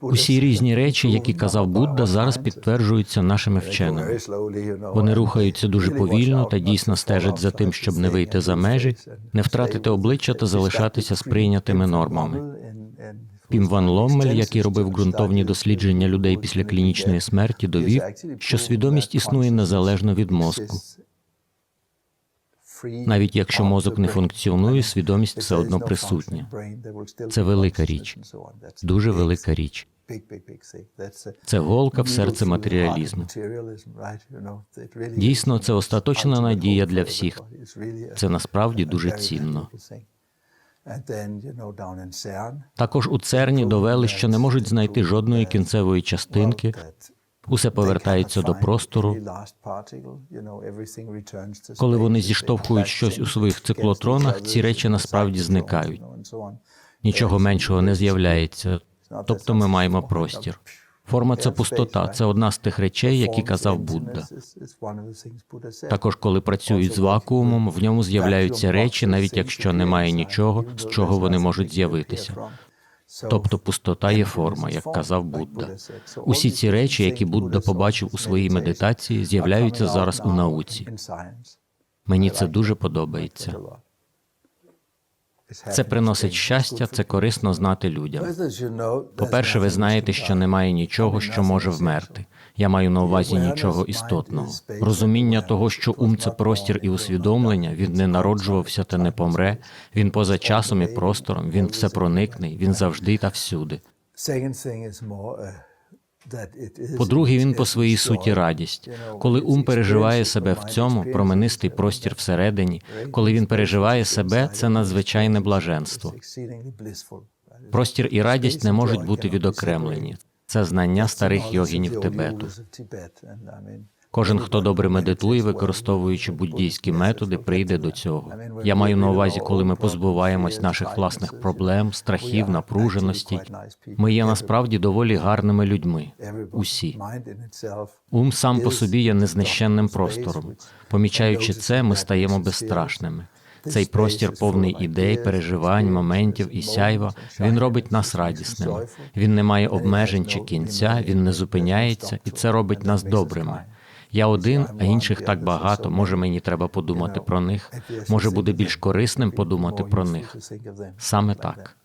Усі різні речі, які казав Будда, зараз підтверджуються нашими вченими. Вони рухаються дуже повільно та дійсно стежать за тим, щоб не вийти за межі, не втратити обличчя та залишатися сприйнятими нормами. Пім Ван Ломмель, який робив ґрунтовні дослідження людей після клінічної смерті, довів, що свідомість існує незалежно від мозку. Навіть якщо мозок не функціонує, свідомість все одно присутня. Це велика річ, дуже велика річ. Це голка в серце матеріалізму. Дійсно, це остаточна надія для всіх. Це насправді дуже цінно. Також у ЦЕРНі довели, що не можуть знайти жодної кінцевої частинки. Усе повертається до простору. Коли вони зіштовхують щось у своїх циклотронах, ці речі насправді зникають. Нічого меншого не з'являється. Тобто ми маємо простір. Форма це пустота. Це одна з тих речей, які казав Будда. Також, коли працюють з вакуумом, в ньому з'являються речі, навіть якщо немає нічого, з чого вони можуть з'явитися. Тобто пустота є форма, як казав Будда. Усі ці речі, які Будда побачив у своїй медитації, з'являються зараз у науці. Мені це дуже подобається. Це приносить щастя, це корисно знати людям. По-перше, ви знаєте, що немає нічого, що може вмерти. Я маю на увазі нічого істотного. Розуміння того, що ум це простір і усвідомлення, він не народжувався та не помре. Він поза часом і простором, він всепроникний, він завжди та всюди. По-друге, він по своїй суті радість. Коли ум переживає себе в цьому, променистий простір всередині, коли він переживає себе, це надзвичайне блаженство. Простір і радість не можуть бути відокремлені. Це знання старих йогінів Тибету. Кожен, хто добре медитує, використовуючи буддійські методи, прийде до цього. Я маю на увазі, коли ми позбуваємось наших власних проблем, страхів, напруженості. Ми є насправді доволі гарними людьми. Усі ум сам по собі є незнищенним простором. Помічаючи це, ми стаємо безстрашними. Цей простір повний ідей, переживань, моментів і сяйва. Він робить нас радісними. Він не має обмежень чи кінця, він не зупиняється, і це робить нас добрими. Я один, а інших так багато. Може, мені треба подумати про них. Може, буде більш корисним подумати про них. Саме так.